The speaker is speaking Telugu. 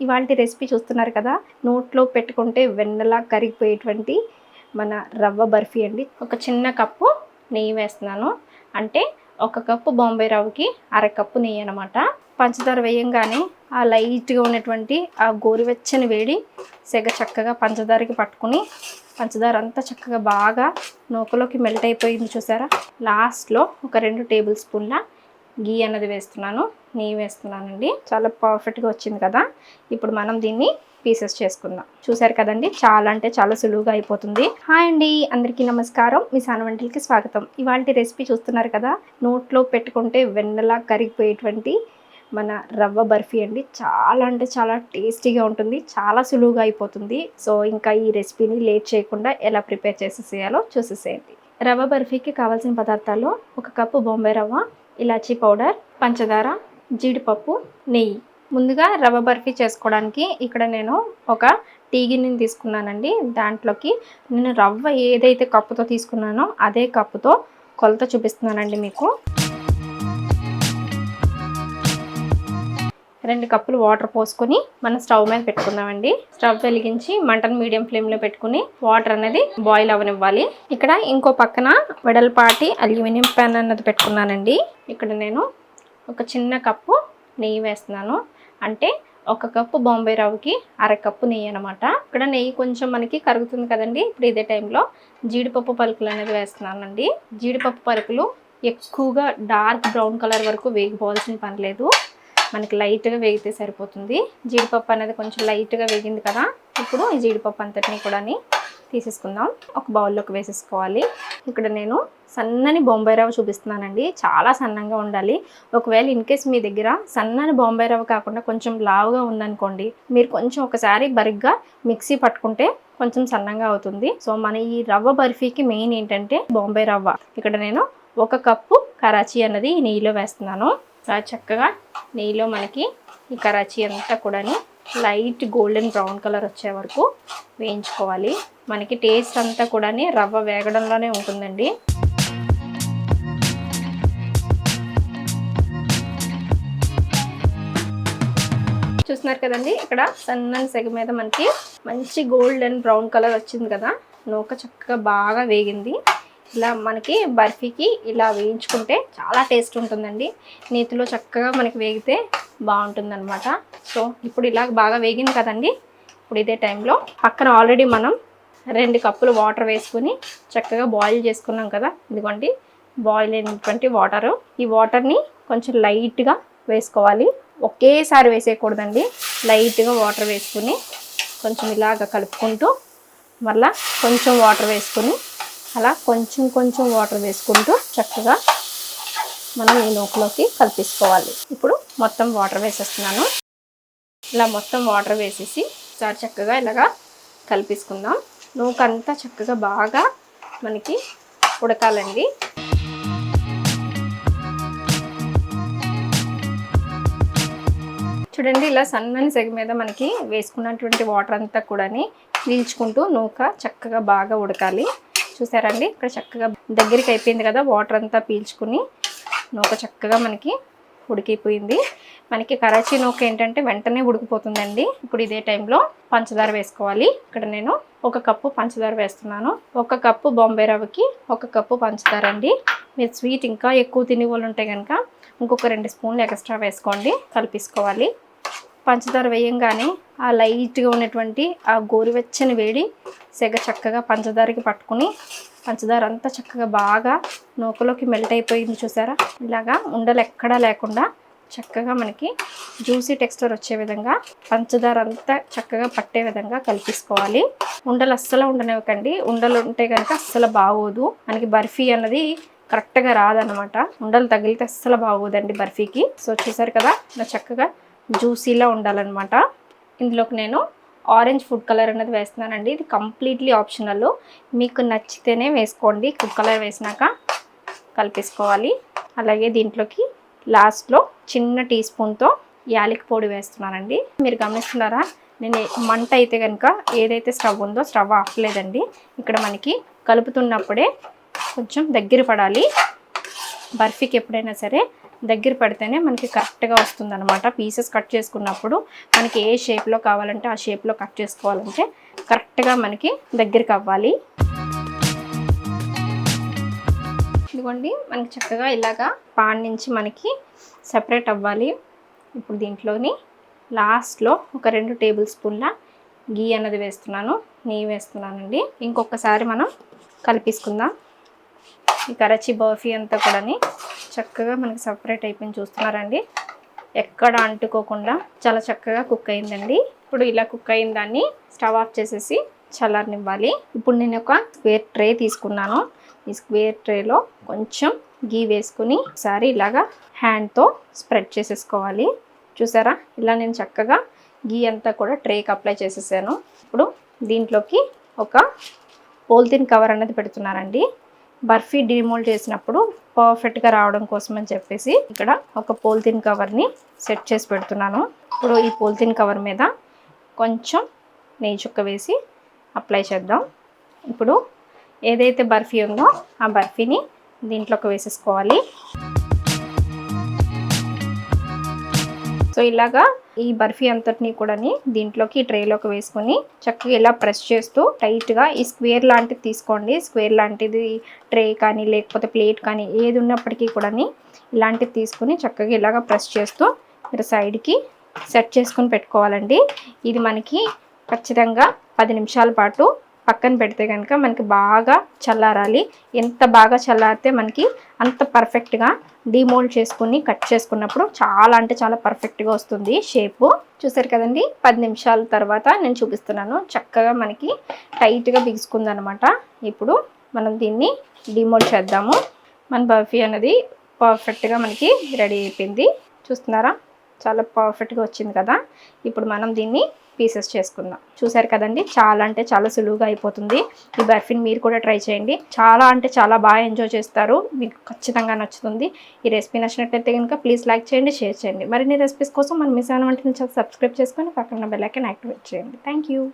ఇవాళ రెసిపీ చూస్తున్నారు కదా నోట్లో పెట్టుకుంటే వెన్నలా కరిగిపోయేటువంటి మన రవ్వ బర్ఫీ అండి. ఒక చిన్న కప్పు నెయ్యి వేస్తున్నాను. అంటే ఒక కప్పు బాంబే రవ్వకి అర కప్పు నెయ్యి అనమాట పంచదార వేయంగానే ఆ లైట్గా ఉన్నటువంటి ఆ గోరువెచ్చని వేడి సెగ చక్కగా పంచదారకి పట్టుకుని పంచదార అంతా చక్కగా బాగా నూకలోకి మెల్ట్ అయిపోయింది చూసారా? లాస్ట్లో ఒక రెండు టేబుల్ స్పూన్ల గీ అన్నది వేస్తున్నాను నెయ్యి వేస్తున్నానండి. చాలా పర్ఫెక్ట్గా వచ్చింది కదా. ఇప్పుడు మనం దీన్ని పీసెస్ చేసుకుందాం. చూసారు కదండి? చాలా అంటే చాలా సులువుగా అయిపోతుంది. హాయ్ అండి అందరికీ నమస్కారం. మీ సాన వంటలకి స్వాగతం. ఇవాళ రెసిపీ చూస్తున్నారు కదా? నోట్లో పెట్టుకుంటే వెన్నలా కరిగిపోయేటువంటి మన రవ్వ బర్ఫీ అండి. చాలా అంటే చాలా టేస్టీగా ఉంటుంది. చాలా సులువుగా అయిపోతుంది. సో ఇంకా ఈ రెసిపీని లేట్ చేయకుండా ఎలా ప్రిపేర్ చేసేసేయాలో చూసేసేయండి. రవ్వ బర్ఫీకి కావాల్సిన పదార్థాలు ఒక కప్పు బొంబాయి రవ్వ ఇలాచీ పౌడర్ పంచదార జీడిపప్పు నెయ్యి. ముందుగా రవ్వ బర్ఫీ చేసుకోవడానికి ఇక్కడ నేను ఒక టీ గిన్నెని తీసుకున్నానండి. దాంట్లోకి నేను రవ్వ ఏదైతే కప్పుతో తీసుకున్నానో అదే కప్పుతో కొలత చూపిస్తున్నానండి మీకు. రెండు కప్పులు వాటర్ పోసుకొని మనం స్టవ్ మీద పెట్టుకుందామండి. స్టవ్ వెలిగించి మంటను మీడియం ఫ్లేమ్లో పెట్టుకుని వాటర్ అనేది బాయిల్ అవ్వనివ్వాలి ఇక్కడ ఇంకో పక్కన వెడల్పాటి అల్యూమినియం ప్యాన్ అన్నది పెట్టుకున్నానండి. ఇక్కడ నేను ఒక చిన్న కప్పు నెయ్యి వేస్తున్నాను. అంటే ఒక కప్పు బాంబే రవ్వకి అర కప్పు నెయ్యి అనమాట ఇక్కడ నెయ్యి కొంచెం మనకి కరుగుతుంది కదండి. ఇప్పుడు ఇదే టైంలో జీడిపప్పు పలుకులు అనేది వేస్తున్నానండి. జీడిపప్పు పలుకులు ఎక్కువగా డార్క్ బ్రౌన్ కలర్ వరకు వేగిపోవాల్సిన పని లేదు. మనకి లైట్గా వేగితే సరిపోతుంది. జీడిపప్పు అనేది కొంచెం లైట్గా వేగింది కదా ఇప్పుడు ఈ జీడిపప్పు అంతటిని కూడా తీసేసుకుందాం. ఒక బౌల్లోకి వేసేసుకోవాలి. ఇక్కడ నేను సన్నని బొంబాయి రవ్వ చూపిస్తున్నానండి. చాలా సన్నంగా ఉండాలి. ఒకవేళ ఇన్ కేస్ మీ దగ్గర సన్నని బొంబాయి రవ్వ కాకుండా కొంచెం లావుగా ఉందనుకోండి మీరు కొంచెం ఒకసారి బరిగ్గా మిక్సీ పట్టుకుంటే కొంచెం సన్నంగా అవుతుంది. సో మన ఈ రవ్వ బర్ఫీకి మెయిన్ ఏంటంటే బొంబాయి రవ్వ. ఇక్కడ నేను ఒక కప్పు కరాచీ అన్నది ఈ నెయ్యిలో వేస్తున్నాను. చాలా చక్కగా. నెయ్యిలో మనకి ఈ కరాచీ అంతా కూడా లైట్ గోల్డెన్ బ్రౌన్ కలర్ వచ్చే వరకు వేయించుకోవాలి. మనకి టేస్ట్ అంతా కూడా రవ్వ వేగడంలోనే ఉంటుందండి. చూస్తున్నారు కదండి ఇక్కడ సన్నని సెగ మీద మనకి మంచి గోల్డెన్ బ్రౌన్ కలర్ వచ్చింది కదా. నూక చక్కగా బాగా వేగింది. ఇలా మనకి బర్ఫీకి ఇలా వేయించుకుంటే చాలా టేస్ట్ ఉంటుందండి. నేతిలో చక్కగా మనకి వేగితే బాగుంటుంది అనమాట సో ఇప్పుడు ఇలా బాగా వేగింది కదండి. ఇప్పుడు ఇదే టైంలో పక్కన ఆల్రెడీ మనం రెండు కప్పులు వాటర్ వేసుకుని చక్కగా బాయిల్ చేసుకున్నాం కదా. ఇదిగోండి బాయిల్ అయినటువంటి వాటరు. ఈ వాటర్ని కొంచెం లైట్గా వేసుకోవాలి. ఒకేసారి వేసేయకూడదండి. లైట్గా వాటర్ వేసుకుని కొంచెం ఇలాగ కలుపుకుంటూ మళ్ళా కొంచెం వాటర్ వేసుకుని అలా కొంచెం కొంచెం వాటర్ వేసుకుంటూ చక్కగా మనం ఈ నూకలోకి కలిపేసుకోవాలి. ఇప్పుడు మొత్తం వాటర్ వేసేస్తున్నాను. ఇలా మొత్తం వాటర్ వేసేసి ఒకసారి చక్కగా ఇలాగా కలిపేసుకుందాం. నూకంతా చక్కగా బాగా మనకి ఉడకాలండి. చూడండి ఇలా సన్నని సెగ మీద మనకి వేసుకున్నటువంటి వాటర్ అంతా కూడా పీల్చుకుంటూ నూక చక్కగా బాగా ఉడకాలి. చూసారండి? ఇక్కడ చక్కగా దగ్గరికి అయిపోయింది కదా వాటర్ అంతా పీల్చుకుని నూక చక్కగా మనకి ఉడికిపోయింది. మనకి కరాచీ నూక ఏంటంటే వెంటనే ఉడికిపోతుందండి. ఇప్పుడు ఇదే టైంలో పంచదార వేసుకోవాలి. ఇక్కడ నేను ఒక కప్పు పంచదార వేస్తున్నాను. ఒక కప్పు బాంబే రవ్వకి ఒక కప్పు పంచదార అండి. మీరు స్వీట్ ఇంకా ఎక్కువ తినే వాళ్ళు ఉంటే కనుక ఇంకొక రెండు స్పూన్లు ఎక్స్ట్రా వేసుకోండి కలిపేసుకోవాలి. పంచదార వేయంగానే ఆ లైట్గా ఉన్నటువంటి ఆ గోరువెచ్చని వేడి సెగ చక్కగా పంచదారకి పట్టుకుని పంచదార అంతా చక్కగా బాగా నూకలోకి మెల్ట్ అయిపోయింది చూసారా? ఇలాగా ఉండలు ఎక్కడా లేకుండా చక్కగా మనకి జ్యూసీ టెక్స్చర్ వచ్చే విధంగా పంచదార అంతా చక్కగా పట్టే విధంగా కలిపేసుకోవాలి. ఉండలు అస్సలు ఉండనివ్వకండి. ఉండలు ఉంటే కనుక అస్సలు బాగోదు. మనకి బర్ఫీ అన్నది కరెక్ట్గా రాదనమాట ఉండలు తగిలితే అస్సలు బాగోదండి బర్ఫీకి. సో చూసారు కదా? ఇలా చక్కగా జ్యూసీలా ఉండాలన్నమాట. ఇందులోకి నేను ఆరెంజ్ ఫుడ్ కలర్ అనేది వేస్తున్నానండి. ఇది కంప్లీట్లీ ఆప్షనల్. మీకు నచ్చితేనే వేసుకోండి. ఫుడ్ కలర్ వేసినాక కలిపేసుకోవాలి. అలాగే దీంట్లోకి లాస్ట్లో చిన్న టీ స్పూన్తో యాలకి పొడి వేస్తున్నానండి. మీరు గమనిస్తున్నారా? నేను మంట అయితే కనుక ఏదైతే స్టవ్ ఉందో స్టవ్ ఆఫలేదండి ఇక్కడ మనకి కలుపుతున్నప్పుడే కొంచెం దగ్గర పడాలి. బర్ఫీకి ఎప్పుడైనా సరే దగ్గర పడితేనే మనకి కరెక్ట్గా వస్తుంది అనమాట పీసెస్ కట్ చేసుకున్నప్పుడు మనకి ఏ షేప్లో కావాలంటే ఆ షేప్లో కట్ చేసుకోవాలంటే కరెక్ట్గా మనకి దగ్గరికి అవ్వాలి. ఇదిగోండి మనకి చక్కగా ఇలాగా పాన్ నుంచి మనకి సపరేట్ అవ్వాలి. ఇప్పుడు దీంట్లోని లాస్ట్లో ఒక రెండు టేబుల్ స్పూన్ల గీ అన్నది వేస్తున్నాను. నెయ్యి వేస్తున్నానండి. ఇంకొకసారి మనం కలిపేసుకుందాం. ఈ కరచి బర్ఫీ అంతా కూడాని చక్కగా మనకి సపరేట్ అయిపోయింది. చూస్తున్నారండి? ఎక్కడ అంటుకోకుండా చాలా చక్కగా కుక్ అయిందండి. ఇప్పుడు ఇలా కుక్ అయిన దాన్ని స్టవ్ ఆఫ్ చేసేసి చల్లారనివ్వాలి. ఇప్పుడు నేను ఒక స్క్వేర్ ట్రే తీసుకున్నాను. ఈ స్క్వేర్ ట్రేలో కొంచెం గీ వేసుకుని ఒకసారి ఇలాగా హ్యాండ్తో స్ప్రెడ్ చేసేసుకోవాలి. చూసారా? ఇలా నేను చక్కగా గీ అంతా కూడా ట్రేకి అప్లై చేసేసాను. ఇప్పుడు దీంట్లోకి ఒక పోల్థిన్ కవర్ అనేది పెడుతున్నారండి. బర్ఫీ డిమోల్డ్ చేసినప్పుడు పర్ఫెక్ట్గా రావడం కోసం అని చెప్పేసి ఇక్కడ ఒక పోలిథిన్ కవర్ని సెట్ చేసి పెడుతున్నాను. ఇప్పుడు ఈ పోలిథిన్ కవర్ మీద కొంచెం నెయ్యి చుక్క వేసి అప్లై చేద్దాం. ఇప్పుడు ఏదైతే బర్ఫీ ఉందో ఆ బర్ఫీని దీంట్లోకి వేసేసుకోవాలి. సో ఇలాగా ఈ బర్ఫీ అంతటిని కూడా దీంట్లోకి ట్రేలోకి వేసుకొని చక్కగా ఇలా ప్రెస్ చేస్తూ టైట్గా ఈ స్క్వేర్ లాంటిది తీసుకోండి. స్క్వేర్ లాంటిది ట్రే కానీ లేకపోతే ప్లేట్ కానీ ఏది ఉన్నప్పటికీ కూడా ఇలాంటిది తీసుకుని చక్కగా ఇలాగ ప్రెస్ చేస్తూ మీరు సైడ్కి సెట్ చేసుకుని పెట్టుకోవాలండి. ఇది మనకి ఖచ్చితంగా పది నిమిషాల పాటు పక్కన పెడితే కనుక మనకి బాగా చల్లారాలి. ఎంత బాగా చల్లారితే మనకి అంత పర్ఫెక్ట్గా డిమోల్డ్ చేసుకుని కట్ చేసుకున్నప్పుడు చాలా అంటే చాలా పర్ఫెక్ట్గా వస్తుంది షేపు చూసారు కదండి? పది నిమిషాల తర్వాత నేను చూపిస్తున్నాను. చక్కగా మనకి టైట్గా బిగుసుకుందనమాట. ఇప్పుడు మనం దీన్ని డిమోల్డ్ చేద్దాము. మన బర్ఫీ అనేది పర్ఫెక్ట్గా మనకి రెడీ అయిపోయింది. చూస్తున్నారా? చాలా పర్ఫెక్ట్గా వచ్చింది కదా? ఇప్పుడు మనం దీన్ని పీసెస్ చేసుకుందాం. చూసారు కదండి? చాలా అంటే చాలా సులువుగా అయిపోతుంది. ఈ బర్ఫీని మీరు కూడా ట్రై చేయండి. చాలా అంటే చాలా బాగా ఎంజాయ్ చేస్తారు. మీకు ఖచ్చితంగా నచ్చుతుంది. ఈ రెసిపీ నచ్చినట్లయితే కనుక ప్లీజ్ లైక్ చేయండి షేర్ చేయండి. మరిన్ని రెసిపీస్ కోసం మన మిస్ అయిన నుంచి సబ్స్క్రైబ్ చేసుకొని పక్కన బెల్ యాక్టివేట్ చేయండి. Thank you